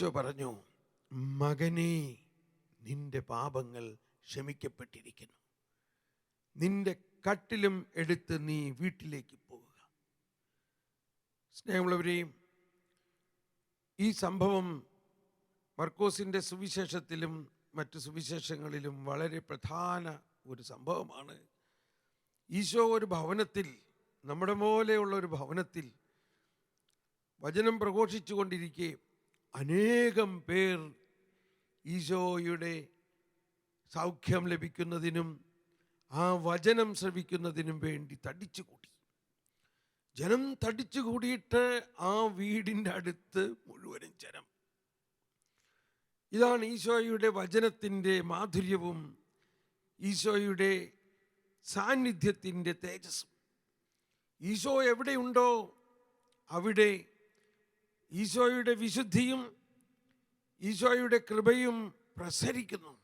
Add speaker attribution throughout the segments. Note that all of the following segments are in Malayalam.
Speaker 1: ഈശോ പറഞ്ഞു മകനെ നിന്റെ പാപങ്ങൾ ക്ഷമിക്കപ്പെട്ടിരിക്കുന്നു. നിന്റെ കട്ടിലും എടുത്ത് നീ വീട്ടിലേക്ക് പോവുക. സ്നേഹമുള്ളവരെയും ഈ സംഭവം മർക്കോസിന്റെ സുവിശേഷത്തിലും മറ്റു സുവിശേഷങ്ങളിലും വളരെ പ്രധാന ഒരു സംഭവമാണ്. ഈശോ ഒരു ഭവനത്തിൽ നമ്മുടെ പോലെയുള്ള ഒരു ഭവനത്തിൽ വചനം പ്രഘോഷിച്ചു കൊണ്ടിരിക്കെ അനേകം പേർ ഈശോയുടെ സൗഖ്യം ലഭിക്കുന്നതിനും ആ വചനം ശ്രവിക്കുന്നതിനും വേണ്ടി തടിച്ചു കൂടി ജനം തടിച്ചു കൂടിയിട്ട് ആ വീടിന്റെ അടുത്ത് മുഴുവനും ജനം. ഇതാണ് ഈശോയുടെ വചനത്തിന്റെ മാധുര്യവും ഈശോയുടെ സാന്നിധ്യത്തിന്റെ തേജസ്സും. ഈശോ എവിടെയുണ്ടോ അവിടെ ഈശോയുടെ വിശുദ്ധിയും ഈശോയുടെ കൃപയും പ്രസരിക്കുന്നു.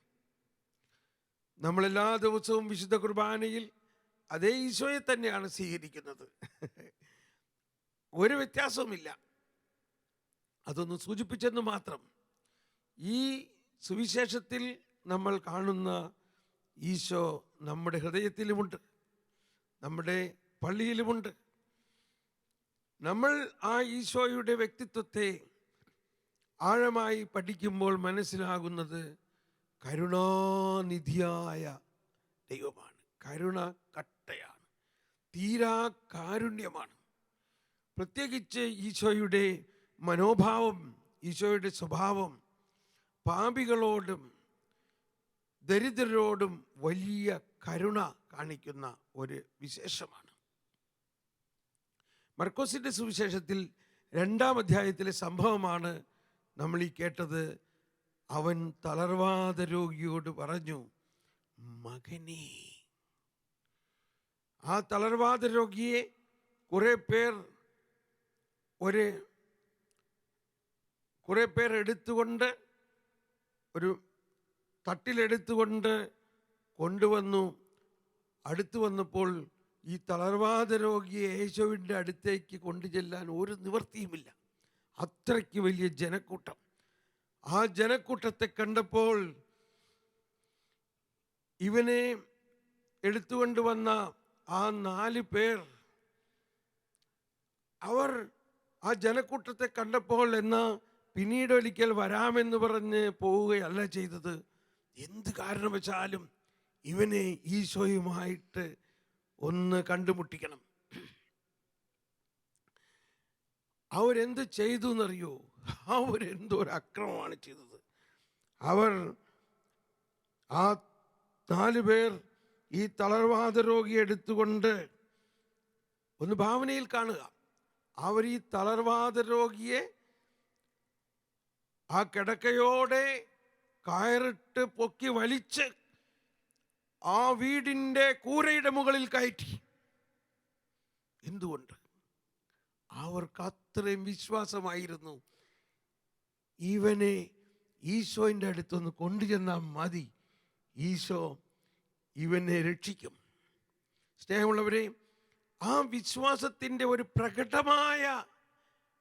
Speaker 1: നമ്മളെല്ലാ ദിവസവും വിശുദ്ധ കുർബാനയിൽ അതേ ഈശോയെ തന്നെയാണ് സ്വീകരിക്കുന്നത്. ഒരു വ്യത്യാസവുമില്ല. അതൊന്ന് സൂചിപ്പിച്ചെന്ന് മാത്രം ഈ സുവിശേഷത്തിൽ നമ്മൾ കാണുന്ന ഈശോ നമ്മുടെ ഹൃദയത്തിലുമുണ്ട് നമ്മുടെ പള്ളിയിലുമുണ്ട് നമ്മൾ ആ ഈശോയുടെ വ്യക്തിത്വത്തെ ആഴമായി പഠിക്കുമ്പോൾ മനസ്സിലാകുന്നത് കരുണാനിധിയായ ദൈവമാണ്. കരുണ കട്ടയാണ്. തീരാ കാരുണ്യമാണ്. പ്രത്യേകിച്ച് ഈശോയുടെ മനോഭാവം ഈശോയുടെ സ്വഭാവം പാപികളോടും ദരിദ്രരോടും വലിയ കരുണ കാണിക്കുന്ന ഒരു വിശേഷമാണ്. മർക്കോസിന്റെ സുവിശേഷത്തിൽ രണ്ടാം അധ്യായത്തിലെ സംഭവമാണ് നമ്മൾ ഈ കേട്ടത്. അവൻ തളർവാദ രോഗിയോട് പറഞ്ഞു മകനേ. ആ തളർവാദ രോഗിയെ കുറെ പേർ ഒരു കുറെ പേർ എടുത്തുകൊണ്ട് ഒരു തട്ടിലെടുത്തുകൊണ്ട് കൊണ്ടുവന്നു. അടുത്തു വന്നപ്പോൾ ഈ തളർവാദ രോഗിയെ യേശുവിന്റെ അടുത്തേക്ക് കൊണ്ടുചെല്ലാൻ ഒരു നിവൃത്തിയുമില്ല. അത്രയ്ക്ക് വലിയ ജനക്കൂട്ടം. ആ ജനക്കൂട്ടത്തെ കണ്ടപ്പോൾ ഇവനെ എടുത്തുകൊണ്ട് വന്ന ആ നാല് പേർ അവർ ആ ജനക്കൂട്ടത്തെ കണ്ടപ്പോൾ എന്നാ പിന്നീട് ഒരിക്കൽ വരാമെന്ന് പറഞ്ഞ് പോവുകയല്ല ചെയ്തത്. എന്ത് കാരണവശാലും ഇവനെ ഈശോയുമായിട്ട് ഒന്ന് കണ്ടുമുട്ടിക്കണം. അവരെന്ത് ചെയ്തു എന്നറിയോ? അവരെന്തോ ഒരു അക്രമമാണ് ചെയ്തത്. അവർ ആ നാല് പേർ ഈ തളർവാദ രോഗിയെ എടുത്തുകൊണ്ട് ഒന്ന് ഭാവനയിൽ കാണുക. അവർ ഈ തളർവാദ രോഗിയെ ആ കിടക്കയോടെ കയറിട്ട് പൊക്കി വലിച്ച് ആ വീടിന്റെ കൂരയുടെ മുകളിൽ കയറ്റി. എന്തുകൊണ്ട്? അവർക്ക് അത്രയും വിശ്വാസമായിരുന്നു. ഇവനെ ഈശോന്റെ അടുത്തൊന്ന് കൊണ്ടുചെന്നാൽ മതി. ഈശോ ഇവനെ രക്ഷിക്കും. സ്നേഹമുള്ളവരെ ആ വിശ്വാസത്തിന്റെ ഒരു പ്രകടമായ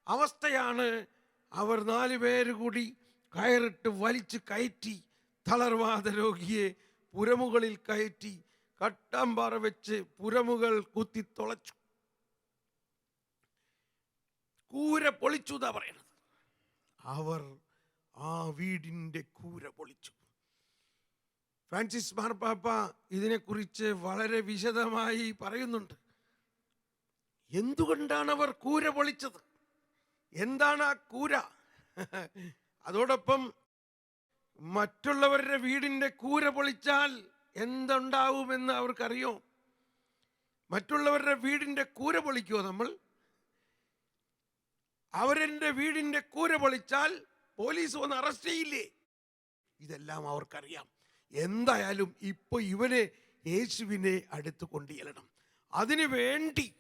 Speaker 1: അവസ്ഥയാണ് അവർ നാലു പേര് കൂടി കയറിട്ട് വലിച്ചു കയറ്റി തളർവാദ രോഗിയെ പുരമുകളിൽ കയറ്റി കട്ടാമ്പാറ വെച്ച് പുരമുകൾ കുത്തി തുളച്ചു. കൂര പൊളിച്ചു എന്നാ പറയണത്. അവർ ആ വീടിന്റെ കൂര പൊളിച്ചു. ഫ്രാൻസിസ് മാർപ്പാപ്പ ഇതിനെക്കുറിച്ച് വളരെ വിശദമായി പറയുന്നുണ്ട്. എന്തുകൊണ്ടാണ് അവർ കൂര പൊളിച്ചത്? എന്താണ് ആ കൂര? അതോടൊപ്പം മറ്റുള്ളവരുടെ വീടിന്റെ കൂര പൊളിച്ചാൽ എന്തുണ്ടാവുമെന്ന് അവർക്കറിയോ? മറ്റുള്ളവരുടെ വീടിന്റെ കൂര പൊളിക്കുമോ നമ്മൾ? അവരെന്റെ വീടിന്റെ കൂര പൊളിച്ചാൽ പോലീസ് വന്ന് അറസ്റ്റ് ചെയ്യില്ലേ? ഇതെല്ലാം അവർക്കറിയാം. എന്തായാലും ഇപ്പൊ ഇവനെ യേശുവിനെ അടുത്ത് കൊണ്ടുചെല്ലണം. അതിനു വേണ്ടി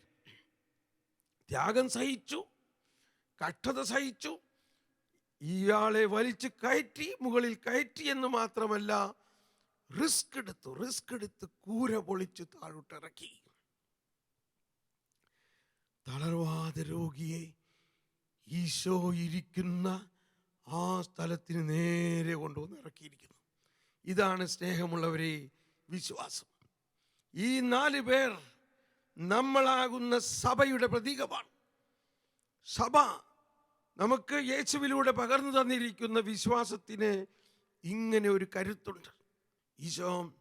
Speaker 1: ത്യാഗം സഹിച്ചു കഷ്ടത സഹിച്ചു ഇയാളെ വലിച്ചു കയറ്റി മുകളിൽ കയറ്റി എന്ന് മാത്രമല്ല റിസ്ക് എടുത്തു റിസ്ക് എടുത്ത് കൂര പൊളിച്ച് താഴോട്ടിറക്കി. തളർവാദ രോഗിയെ ഈശോ ഇരിക്കുന്ന ആ സ്ഥലത്തിന് നേരെ കൊണ്ടുവന്ന് ഇറക്കിയിരിക്കുന്നു. ഇതാണ് സ്നേഹമുള്ളവരെ വിശ്വാസം. ഈ നാല് പേർ നമ്മളാകുന്ന സഭയുടെ പ്രതീകമാണ്. സഭ നമുക്ക് യേശുവിലൂടെ പകർന്നു തന്നിരിക്കുന്ന വിശ്വാസത്തിന് ഇങ്ങനെ ഒരു കരുത്തുണ്ട്. ഈശോ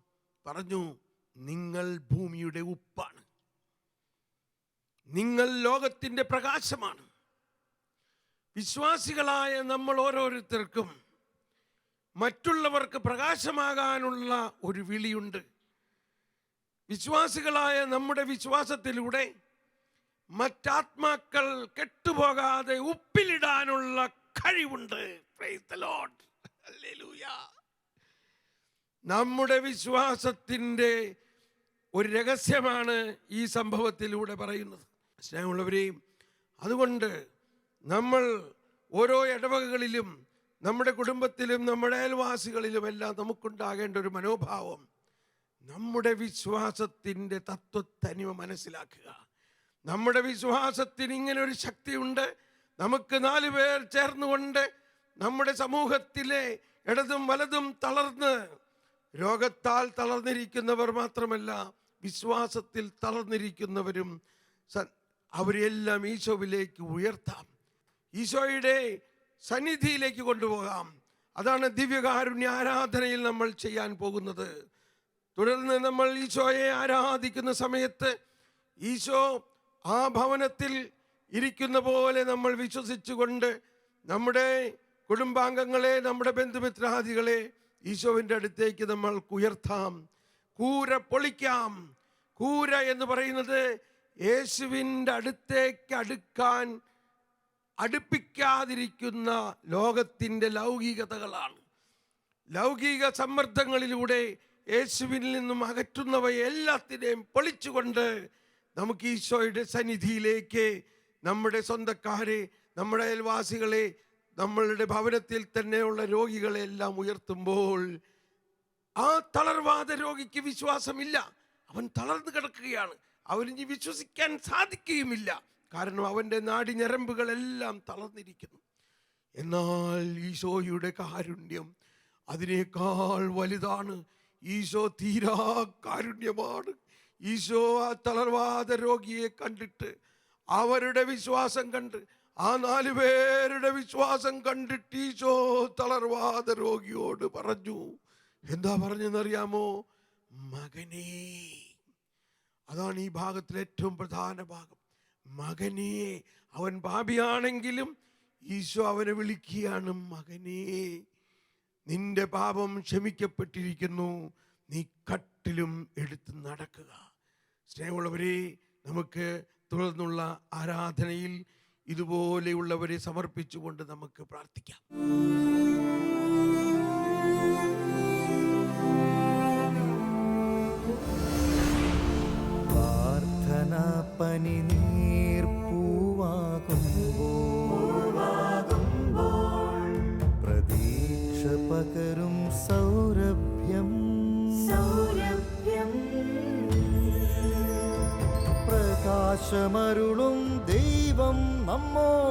Speaker 1: പറഞ്ഞു നിങ്ങൾ ഭൂമിയുടെ ഉപ്പാണ്. നിങ്ങൾ ലോകത്തിന്റെ പ്രകാശമാണ്. വിശ്വാസികളായ നമ്മൾ ഓരോരുത്തർക്കും മറ്റുള്ളവർക്ക് പ്രകാശമാകാനുള്ള ഒരു വിളിയുണ്ട്. വിശ്വാസികളായ നമ്മുടെ വിശ്വാസത്തിലൂടെ മറ്റാത്മാക്കൾ കെട്ടുപോകാതെ ഉപ്പിലിടാനുള്ള കഴിവുണ്ട്. നമ്മുടെ വിശ്വാസത്തിന്റെ ഒരു രഹസ്യമാണ് ഈ സംഭവത്തിലൂടെ പറയുന്നത്. സ്നേഹമുള്ളവരെയും അതുകൊണ്ട് നമ്മൾ ഓരോ ഇടവകകളിലും നമ്മുടെ കുടുംബത്തിലും നമ്മുടെ അയൽവാസികളിലും എല്ലാം നമുക്കുണ്ടാകേണ്ട ഒരു മനോഭാവം നമ്മുടെ വിശ്വാസത്തിന്റെ തത്വത്തനിമ മനസ്സിലാക്കുക. നമ്മുടെ വിശ്വാസത്തിന് ഇങ്ങനെ ഒരു ശക്തിയുണ്ട്. നമുക്ക് നാല് പേർ ചേർന്നുകൊണ്ട് നമ്മുടെ സമൂഹത്തിലെ ഇടതും വലതും തളർന്ന് രോഗത്താൽ തളർന്നിരിക്കുന്നവർ മാത്രമല്ല വിശ്വാസത്തിൽ തളർന്നിരിക്കുന്നവരും അവരെല്ലാം ഈശോവിലേക്ക് ഉയർത്താം. ഈശോയുടെ സന്നിധിയിലേക്ക് കൊണ്ടുപോകാം. അതാണ് ദിവ്യകാരുണ്യ ആരാധനയിൽ നമ്മൾ ചെയ്യാൻ പോകുന്നത്. തുടർന്ന് നമ്മൾ ഈശോയെ ആരാധിക്കുന്ന സമയത്ത് ഈശോ ആ ഭവനത്തിൽ ഇരിക്കുന്ന പോലെ നമ്മൾ വിശ്വസിച്ചുകൊണ്ട് നമ്മുടെ കുടുംബാംഗങ്ങളെ നമ്മുടെ ബന്ധുമിത്രാദികളെ ഈശോവിന്റെ അടുത്തേക്ക് നമ്മൾ ഉയർത്താം. കൂര പൊളിക്കാം. കൂര എന്ന് പറയുന്നത് യേശുവിന്റെ അടുത്തേക്ക് അടുക്കാൻ അടുപ്പിക്കാതിരിക്കുന്ന ലോകത്തിന്റെ ലൗകികതകളാണ്. ലൗകിക സമ്മർദ്ദങ്ങളിലൂടെ യേശുവിൽ നിന്നും അകറ്റുന്നവയെ എല്ലാത്തിനെയും പൊളിച്ചുകൊണ്ട് നമുക്ക് ഈശോയുടെ സന്നിധിയിലേക്ക് നമ്മുടെ സ്വന്തക്കാരെ നമ്മുടെ അയൽവാസികളെ നമ്മളുടെ ഭവനത്തിൽ തന്നെയുള്ള രോഗികളെ എല്ലാം ഉയർത്തുമ്പോൾ ആ തളർവാദ രോഗിക്ക് വിശ്വാസമില്ല. അവൻ തളർന്നു കിടക്കുകയാണ്. അവനിനി വിശ്വസിക്കാൻ സാധിക്കുകയുമില്ല. കാരണം അവന്റെ നാടി ഞരമ്പുകളെല്ലാം തളർന്നിരിക്കുന്നു. എന്നാൽ ഈശോയുടെ കാരുണ്യം അതിനേക്കാൾ വലുതാണ്. ഈശോ തീരാ കാരുണ്യമാണ്. ഈശോ ആ തളർവാദ രോഗിയെ കണ്ടിട്ട് അവരുടെ വിശ്വാസം കണ്ട് ആ നാല് പേരുടെ വിശ്വാസം കണ്ടിട്ട് ഈശോ തളർവാദ രോഗിയോട് പറഞ്ഞു. എന്താ പറഞ്ഞെന്നറിയാമോ? മകനേ അതാണ് ഈ ഭാഗത്തിലെ ഏറ്റവും പ്രധാന ഭാഗം. മകനേ അവൻ പാപിയാണെങ്കിലും ഈശോ അവനെ വിളിക്കുകയാണ് മകനേ നിന്റെ പാപം ക്ഷമിക്കപ്പെട്ടിരിക്കുന്നു. നീ കട്ടിലും എടുത്ത് നടക്കുക. സ്നേഹമുള്ളവരെ നമുക്ക് തുടർന്നുള്ള ആരാധനയിൽ ഇതുപോലെയുള്ളവരെ സമർപ്പിച്ചുകൊണ്ട് നമുക്ക് പ്രാർത്ഥിക്കാം.
Speaker 2: പ്രാർത്ഥന പനി പ്രകാശമരുളും ദൈവം നമ്മോട്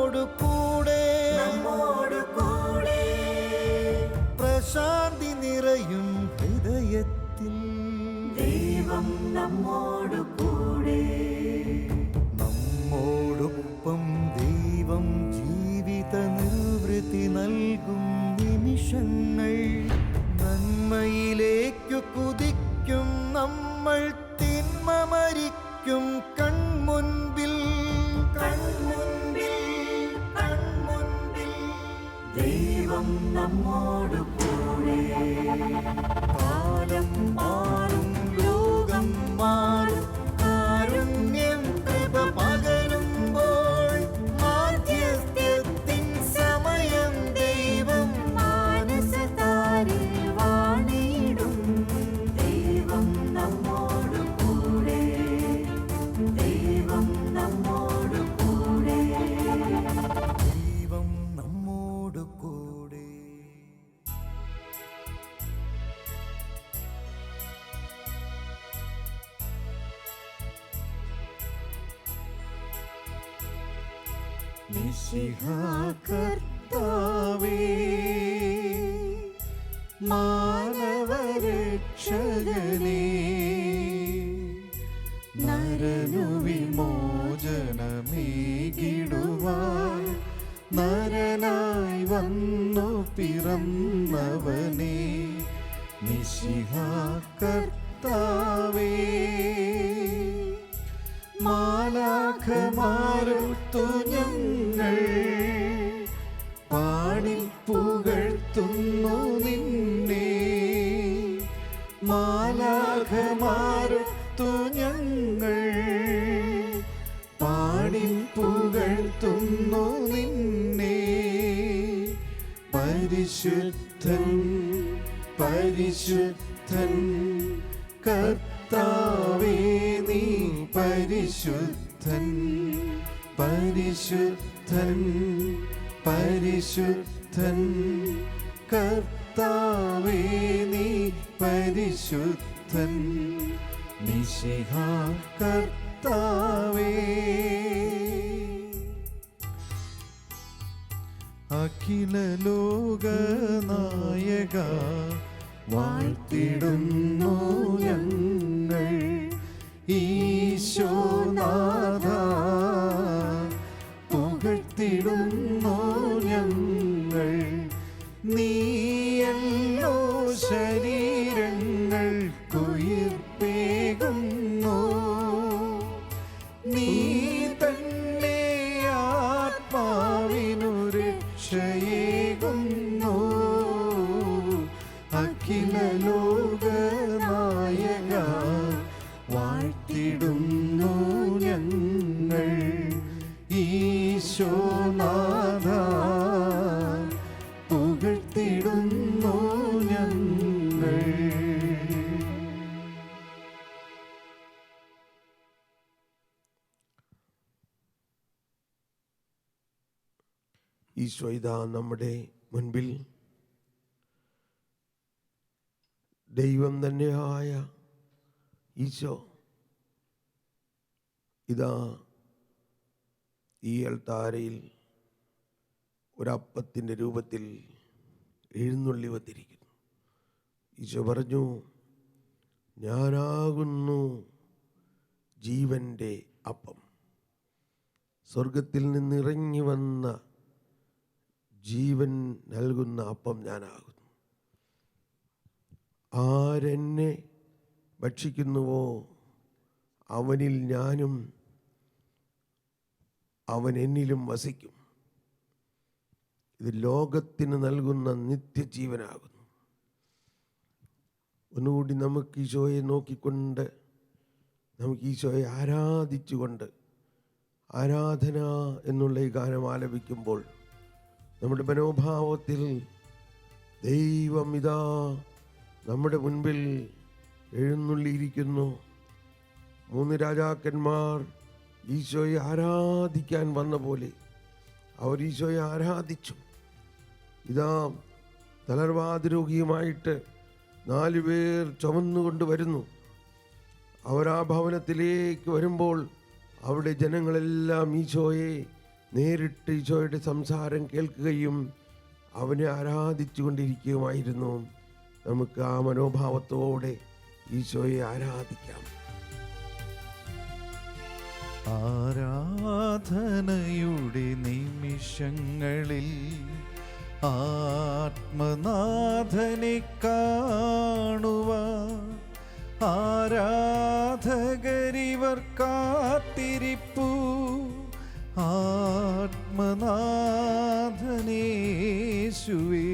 Speaker 3: കർത്താവേ നീ പരിശുദ്ധൻ. പരിശുദ്ധൻ പരിശുദ്ധൻ. കർത്താവേ നീ പരിശുദ്ധൻ. നിശിഹ കർത്താവേ. അഖില ലോക നായക വാഴ്ത്തിടുന്നു ഞങ്ങൾ. ഈശോനാഥ പുകഴ്ത്തിടുന്നു
Speaker 1: ഇതാ നമ്മുടെ മുൻപിൽ ദൈവം തന്നെയായ ഈശോ ഇതാ ഈ അൾത്താരയിൽ ഒരപ്പത്തിന്റെ രൂപത്തിൽ എഴുന്നള്ളി വന്നിരിക്കുന്നു. ഈശോ പറഞ്ഞു ഞാനാകുന്നു ജീവന്റെ അപ്പം. സ്വർഗത്തിൽ നിന്നിറങ്ങി വന്ന ജീവൻ നൽകുന്ന അപ്പം ഞാനാകുന്നു. ആരെന്നെ ഭക്ഷിക്കുന്നുവോ? അവനിൽ ഞാനും അവൻ എന്നിലും വസിക്കും. ഇത് ലോകത്തിന് നൽകുന്ന നിത്യജീവനാകുന്നു. ഒന്നുകൂടി നമുക്ക് ഈശോയെ നോക്കിക്കൊണ്ട് നമുക്ക് ഈശോയെ ആരാധിച്ചുകൊണ്ട് ആരാധന എന്നുള്ള ഈ ഗാനം ആലപിക്കുമ്പോൾ നമ്മുടെ മനോഭാവത്തിൽ ദൈവം ഇതാ നമ്മുടെ മുൻപിൽ എഴുന്നള്ളിയിരിക്കുന്നു. മൂന്ന് രാജാക്കന്മാർ ഈശോയെ ആരാധിക്കാൻ വന്ന പോലെ അവർ ഈശോയെ ആരാധിച്ചു. ഇതാ തളർവാതിരോഗിയുമായിട്ട് നാലു പേർ ചുമന്നുകൊണ്ട് വരുന്നു. അവർ ആ ഭവനത്തിലേക്ക് വരുമ്പോൾ അവിടെ ജനങ്ങളെല്ലാം ഈശോയെ നേരിട്ട് ഈശോയുടെ സംസാരം കേൾക്കുകയും അവനെ ആരാധിച്ചു കൊണ്ടിരിക്കുകയുമായിരുന്നു നമുക്ക് ആ മനോഭാവത്തോടെ ഈശോയെ ആരാധിക്കാം.
Speaker 3: ആരാധനയുടെ നിമിഷങ്ങളിൽ ആത്മനാഥനെ കാണുക ആരാധകരിവർ കാത്തിരിപ്പു. ആത്മനാഥനേശുവേ.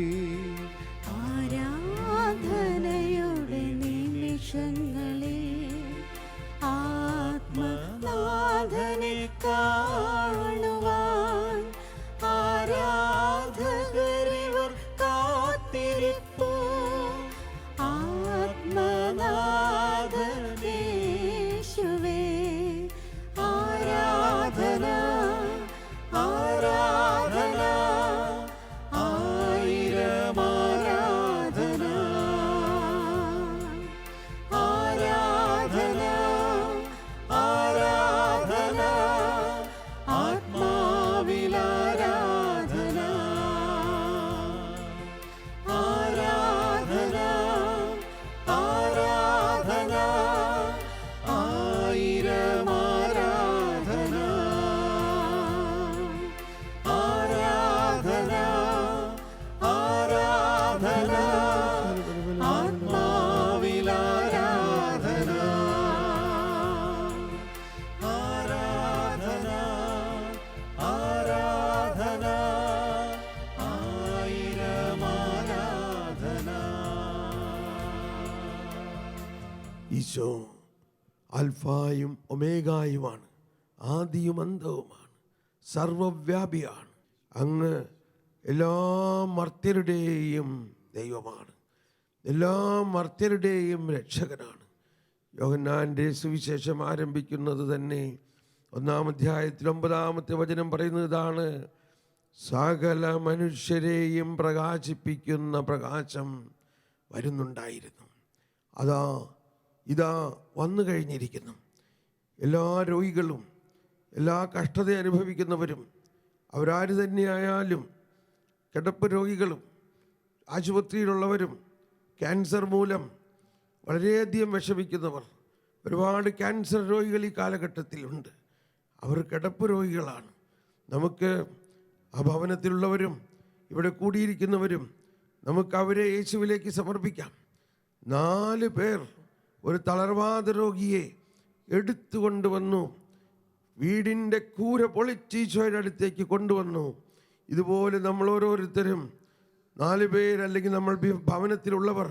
Speaker 1: ഈശോ അൽഫായും ഒമേഗായുമാണ് ആദിയും അന്തവുമാണ് സർവവ്യാപിയാണ്. അങ്ങ് എല്ലാ മർത്യരുടെയും ദൈവമാണ് എല്ലാ മർത്യരുടെയും രക്ഷകനാണ്. യോഹന്നാന്റെ സുവിശേഷം ആരംഭിക്കുന്നത് തന്നെ ഒന്നാം അധ്യായത്തിൽ ഒമ്പതാമത്തെ വചനം പറയുന്നത് ഇതാണ് സകല മനുഷ്യരെയും പ്രകാശിപ്പിക്കുന്ന പ്രകാശം വരുന്നുണ്ടായിരുന്നു. അതാ ഇതാ വന്നു കഴിഞ്ഞിരിക്കുന്നു. എല്ലാ രോഗികളും എല്ലാ കഷ്ടത അനുഭവിക്കുന്നവരും അവരാര് തന്നെയായാലും കിടപ്പ് രോഗികളും ആശുപത്രിയിലുള്ളവരും ക്യാൻസർ മൂലം വളരെയധികം വിഷമിക്കുന്നവർ ഒരുപാട് ക്യാൻസർ രോഗികൾ ഈ കാലഘട്ടത്തിലുണ്ട് അവർ കിടപ്പ് രോഗികളാണ്. നമുക്ക് ആ ഭവനത്തിലുള്ളവരും ഇവിടെ കൂടിയിരിക്കുന്നവരും നമുക്ക് അവരെ യേശുവിലേക്ക് സമർപ്പിക്കാം. നാല് പേർ ഒരു തളർവാദ രോഗിയെ എടുത്തുകൊണ്ടുവന്നു വീടിന്റെ കൂര പൊളിച്ചീശോയുടെ അടുത്തേക്ക് കൊണ്ടുവന്നു. ഇതുപോലെ നമ്മൾ ഓരോരുത്തരും നാല് പേര് അല്ലെങ്കിൽ നമ്മൾ ഭവനത്തിലുള്ളവർ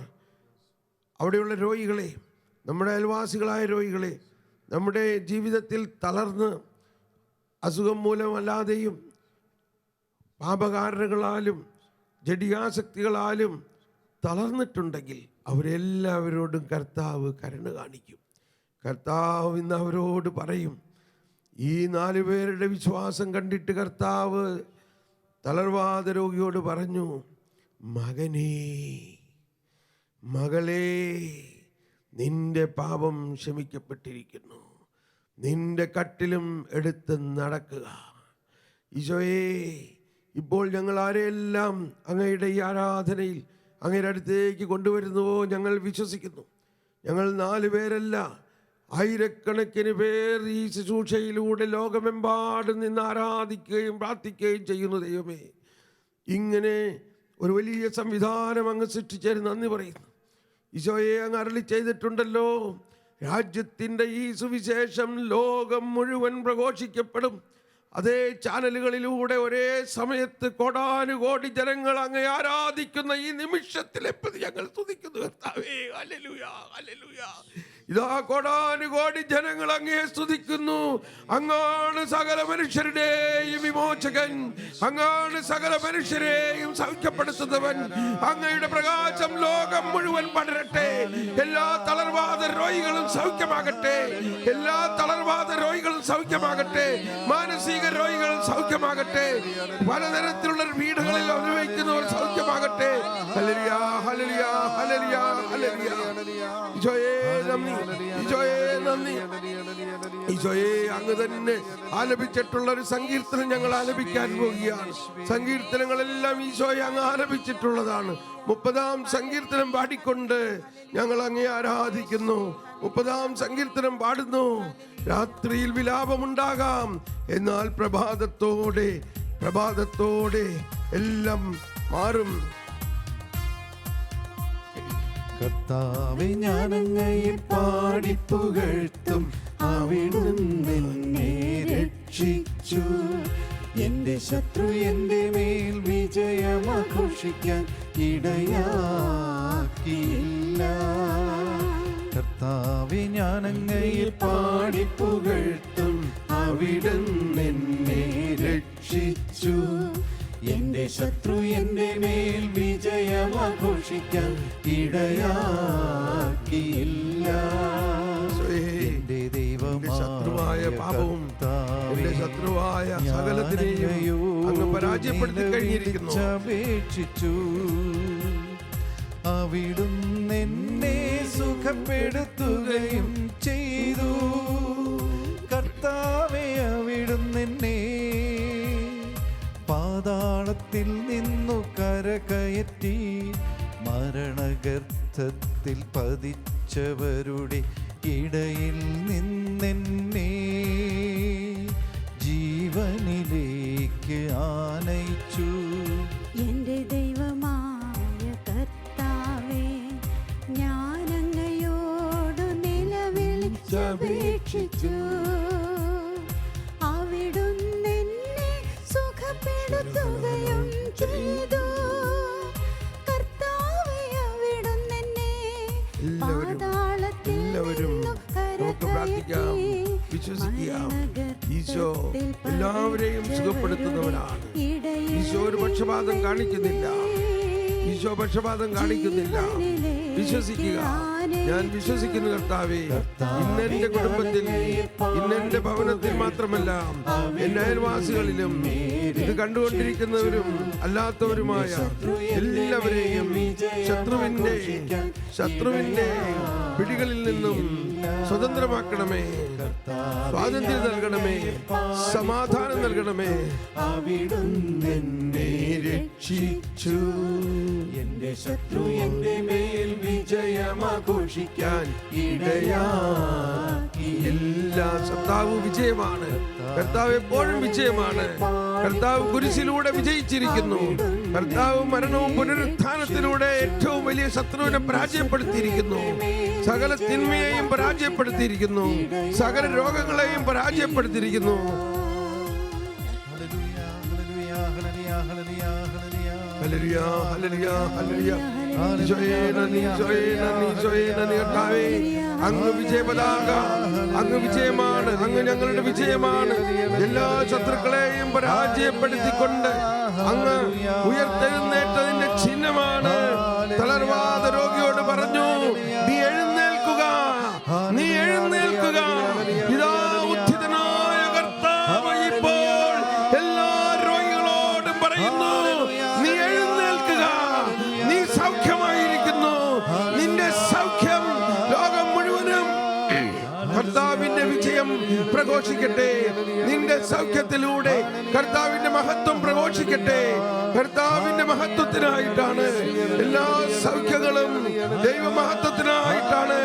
Speaker 1: അവിടെയുള്ള രോഗികളെ നമ്മുടെ അയൽവാസികളായ രോഗികളെ നമ്മുടെ ജീവിതത്തിൽ തളർന്ന് അസുഖം മൂലമല്ലാതെയും പാപകാരണങ്ങളാലും ജഡിയാസക്തികളാലും തളർന്നിട്ടുണ്ടെങ്കിൽ അവരെല്ലാവരോടും കർത്താവ് കരുണ കാണിക്കും. കർത്താവ് ഇന്ന് അവരോട് പറയും ഈ നാല് പേരുടെ വിശ്വാസം കണ്ടിട്ട് കർത്താവ് തളർവാദ രോഗിയോട് പറഞ്ഞു മകനേ മകളെ നിന്റെ പാപം ക്ഷമിക്കപ്പെട്ടിരിക്കുന്നു. നിന്റെ കട്ടിലും എടുത്ത് നടക്കുക. ഈശോയെ ഇപ്പോൾ ഞങ്ങൾ ആരെയെല്ലാം അങ്ങയുടെ ഈ ആരാധനയിൽ അങ്ങയുടെ അടുത്തേക്ക് കൊണ്ടുവരുന്നുവോ ഞങ്ങൾ വിശ്വസിക്കുന്നു. ഞങ്ങൾ നാല് പേരല്ല ആയിരക്കണക്കിന് പേർ ഈ ശുശ്രൂഷയിലൂടെ ലോകമെമ്പാടും നിന്ന് ആരാധിക്കുകയും പ്രാർത്ഥിക്കുകയും ചെയ്യുന്നു ദൈവമേ. ഇങ്ങനെ ഒരു വലിയ സംവിധാനം അങ്ങ് സൃഷ്ടിച്ചതിന് നന്ദി പറയുന്നു. ഈശോയെ അങ്ങ് അരളി ചെയ്തിട്ടുണ്ടല്ലോ. രാജ്യത്തിന്റെ ഈ സുവിശേഷം ലോകം മുഴുവൻ പ്രഘോഷിക്കപ്പെടും. അതേ ചാനലുകളിലൂടെ ഒരേ സമയത്ത് കോടാനുകോടി ജനങ്ങൾ അങ്ങ് ആരാധിക്കുന്ന ഈ നിമിഷത്തിൽ എപ്പോഴും ഞങ്ങൾ തുതിക്കുന്നു കർത്താവേ. ഹല്ലേലൂയ ഹല്ലേലൂയ. ഇതാ കോടാനുകോടി ജനങ്ങൾ അങ്ങേ സ്തുതിക്കുന്നു. അങ്ങാണ് സകല മനുഷ്യരുടെയും വിമോചകൻ. അങ്ങാണ് സകല മനുഷ്യരെയും സൗഖ്യപ്പെടുത്തുന്നവൻ. അങ്ങയുടെ പ്രകാശം ലോകം മുഴുവൻ പടരട്ടെ. എല്ലാ തളർവാദ രോഗികളും സൗഖ്യമാകട്ടെ. എല്ലാ തളർവാദ രോഗികളും സൗഖ്യമാകട്ടെ. മാനസിക രോഗികളും സൗഖ്യമാകട്ടെ. പലതരത്തിലുള്ള വീടുകളിൽ അനുഭവിക്കുന്നവർ നന്ദി. ഈശോയെ നന്ദി. ഈശോയെ അങ്ങ് തന്നെ ആലപിച്ചിട്ടുള്ള ഒരു സങ്കീർത്തനം ഞങ്ങൾ ആലപിക്കാൻ പോവുകയാണ്. സങ്കീർത്തനങ്ങളെല്ലാം ഈശോയെ അങ്ങ് ആലപിച്ചിട്ടുള്ളതാണ്. മുപ്പതാം സങ്കീർത്തനം പാടിക്കൊണ്ട് ഞങ്ങൾ അങ്ങേ ആരാധിക്കുന്നു. മുപ്പതാം സങ്കീർത്തനം പാടുന്നു. രാത്രിയിൽ വിലാപമുണ്ടാകാം. എന്നാൽ പ്രഭാതത്തോടെ പ്രഭാതത്തോടെ എല്ലാം മാറും.
Speaker 3: കർത്താവെ ഞാനങ്ങയെ പാടി പുകഴ്ത്തും അവിടുന്ന് രക്ഷിച്ചു. എന്റെ ശത്രു എന്റെ മേൽ വിജയമാഘോഷിക്കാൻ ഇടയാക്കിയില്ല. കർത്താവെ ഞാനങ്ങയെ പാടി പുകഴ്ത്തും അവിടുന്ന് രക്ഷിച്ചു. എന്റെ ശത്രു എന്റെ മേൽ വിജയം ആഘോഷിക്കാൻ ഇടയാക്കിയില്ല. എന്റെ
Speaker 1: ശത്രുവായ പാപവും എന്റെ ശത്രുവായ സകലത്തിനെയും അങ്ങ് പരാജയപ്പെടുത്തി കഴിഞ്ഞിരിക്കുന്നു.
Speaker 3: അപേക്ഷിച്ചു അവിടുന്ന് എന്നെ സുഖപ്പെടുത്തുകയും ചെയ്തു. പാതാളത്തിൽ നിന്നു കരകയറ്റി മരണഗർത്തത്തിൽ പതിച്ചവരുടെ ഇടയിൽ നിന്നെന്നെ ജീവനിലേക്ക് ആനയിച്ചു.
Speaker 4: എന്റെ ദൈവമായ കർത്താവേ ഞാൻ അങ്ങയോട് നിലവിളിച്ചപേക്ഷിച്ചു
Speaker 1: പക്ഷപാതം കാണിക്കുന്നില്ല. ഈശോ പക്ഷപാതം കാണിക്കുന്നില്ല. വിശ്വസിക്കുക. ഞാൻ വിശ്വസിക്കുന്നു കർത്താവേ. ഇന്നെന്റെ കുടുംബത്തിൽ ഇന്നെന്റെ ഭവനത്തിൽ മാത്രമല്ല എന്റെ അയൽവാസികളിലും ഇത് കണ്ടുകൊണ്ടിരിക്കുന്നവരും അല്ലാത്തവരുമായ എല്ലാവരെയും ശത്രുവിന്റെ ശത്രുവിന്റെ പിടികളിൽ നിന്നും സ്വതന്ത്രമാക്കണമേ. സ്വാതന്ത്ര്യം നൽകണമേ. സമാധാനം നൽകണമേ.
Speaker 3: അവിടുന്നെന്നെ
Speaker 1: രക്ഷിച്ചു.
Speaker 3: എന്റെ ശത്രു എന്റെ മേൽ വിജയമാഘോഷിക്കാൻ ഇടയാ
Speaker 1: എല്ലാ കർത്താവ് വിജയമാണ്. കർത്താവ് എപ്പോഴും വിജയമാണ്. കർത്താവ് കുരിശിലൂടെ വിജയിച്ചിരിക്കുന്നു. കർത്താവ് മരണവും പുനരുത്ഥാനത്തിലൂടെ ഏറ്റവും വലിയ ശത്രുവിനെ പരാജയപ്പെടുത്തിയിരിക്കുന്നു. സകല തിന്മയെയും പരാജയപ്പെടുത്തിയിരിക്കുന്നു. സകല രോഗങ്ങളെയും പരാജയപ്പെടുത്തിയിരിക്കുന്നു. അങ്ങ് വിജയപതാക അങ്ങ് വിജയമാണ് അങ്ങ് ഞങ്ങളുടെ വിജയമാണ്. എല്ലാ ശത്രുക്കളെയും പരാജയപ്പെടുത്തിക്കൊണ്ട് അങ്ങ് ഉയർത്തെഴുന്നേറ്റതിന്റെ ചിഹ്നമാണ്. തളർവാദ രോഗിയോട് പറഞ്ഞു നീ എഴുന്നേൽക്കുക. നീ എഴുന്നേൽക്കുക. ഇതാ ഉദ്ധിതനായ കർത്താവ് ഇപ്പോൾ എല്ലാ രോഗികളോടും പറയുന്നു നീ എഴുന്നേൽക്കുക. നീ സൗഖ്യമായിരിക്കുന്നു. നിന്റെ സൗഖ്യം ലോകം മുഴുവനും കർത്താവിന്റെ വിജയം പ്രഘോഷിക്കട്ടെ. നിന്റെ സൗഖ്യത്തിലൂടെ കർത്താവിന്റെ മഹത്വം പ്രഘോഷിക്കട്ടെ കർത്താവിന്റെ മഹത്വത്തിനായിട്ടാണ് എല്ലാ സൗഖ്യങ്ങളും ദൈവ മഹത്വത്തിനായിട്ടാണ്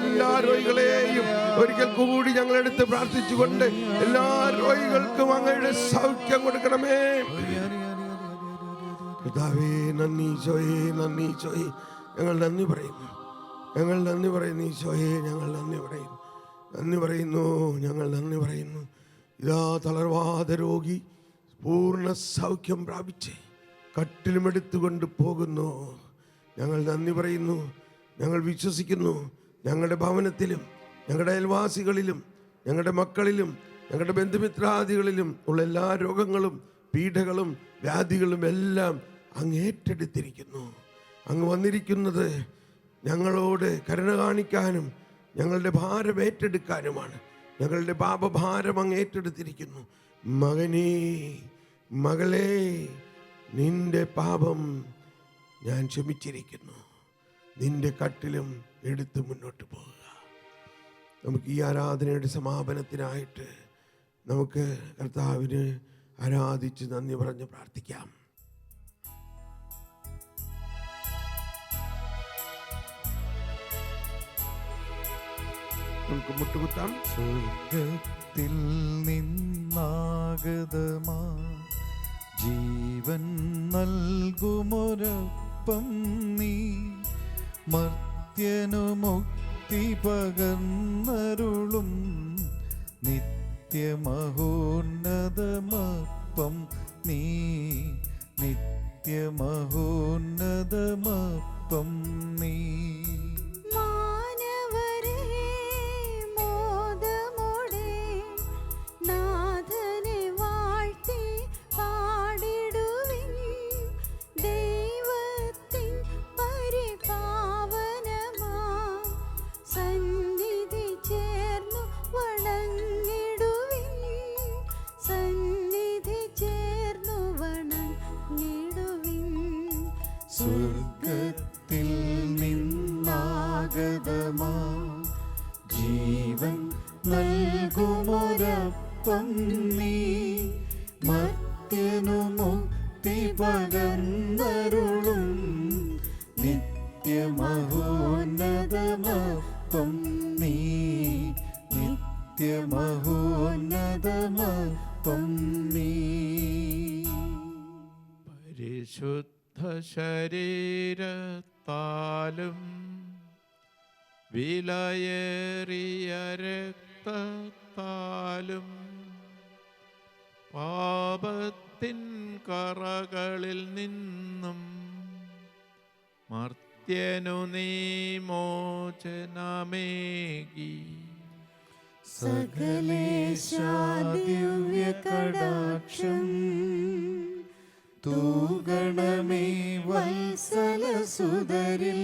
Speaker 1: എല്ലാ രോഗികളെയും ഒരിക്കൽ കൂടി ഞങ്ങൾ എടുത്ത് പ്രാർത്ഥിച്ചുകൊണ്ട് എല്ലാ രോഗികൾക്കും അങ്ങയുടെ സൗഖ്യം കൊടുക്കണമേ. നന്ദി ചോയ് നന്ദി ചോയ് ഞങ്ങൾ നന്ദി പറയുന്നു. ഞങ്ങൾ നന്ദി പറയുന്നു ഈശോയെ ഞങ്ങൾ നന്ദി പറയുന്നു. നന്ദി പറയുന്നു ഞങ്ങൾ നന്ദി പറയുന്നു. ഇതാ തളർവാദ രോഗി പൂർണ സൗഖ്യം പ്രാപിച്ച് കട്ടിലുമെടുത്തുകൊണ്ട് പോകുന്നു. ഞങ്ങൾ നന്ദി പറയുന്നു ഞങ്ങൾ വിശ്വസിക്കുന്നു. ഞങ്ങളുടെ ഭവനത്തിലും ഞങ്ങളുടെ അയൽവാസികളിലും ഞങ്ങളുടെ മക്കളിലും ഞങ്ങളുടെ ബന്ധുമിത്രാദികളിലും ഉള്ള എല്ലാ രോഗങ്ങളും പീഡകളും വ്യാധികളും എല്ലാം അങ്ങ് ഏറ്റെടുത്തിരിക്കുന്നു അങ്ങ് വന്നിരിക്കുന്നത് ഞങ്ങളോട് കരുണ കാണിക്കാനും ഞങ്ങളുടെ ഭാരം ഏറ്റെടുക്കാനുമാണ്. ഞങ്ങളുടെ പാപഭാരം അങ്ങ് ഏറ്റെടുത്തിരിക്കുന്നു. മകനേ മകളെ നിന്റെ പാപം ഞാൻ ക്ഷമിച്ചിരിക്കുന്നു. നിന്റെ കട്ടിലും എടുത്ത് മുന്നോട്ട് പോകുക നമുക്ക് ഈ ആരാധനയുടെ സമാപനത്തിനായിട്ട് നമുക്ക് കർത്താവിന് ആരാധിച്ച് നന്ദി പറഞ്ഞ് പ്രാർത്ഥിക്കാം. നമുക്ക് മുട്ടുകുത്താം.
Speaker 3: സ്വർഗത്തിൽ നിന്നാഗതമാ. ജീവൻ നൽകുമൊരപ്പം നീ. മർത്യനു മുക്തി പകർന്നരുളും. നിത്യമഹോന്നതമപ്പം നീ. നിത്യമഹോന്നതമപ്പം നീ. നിത്യമഹോന്നതമപ്പം നീ.
Speaker 5: പരിശുദ്ധ ശരീരത്താലും വിലയേറിയ രക്തത്താലും പാപത്തിൻ കറകളിൽ നിന്നും മർത്യനു നീ മോചനമേകി.
Speaker 3: സകലേശാദിവ്യ കടാക്ഷം തൂഗണമേ വത്സലസുതരിൽ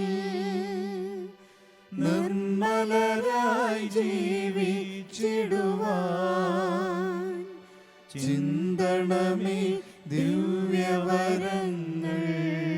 Speaker 3: നിർമ്മലരായി ജീവിച്ചിടുവാൻ. ചിന്തണമേ ദിവ്യവരങ്ങൾ.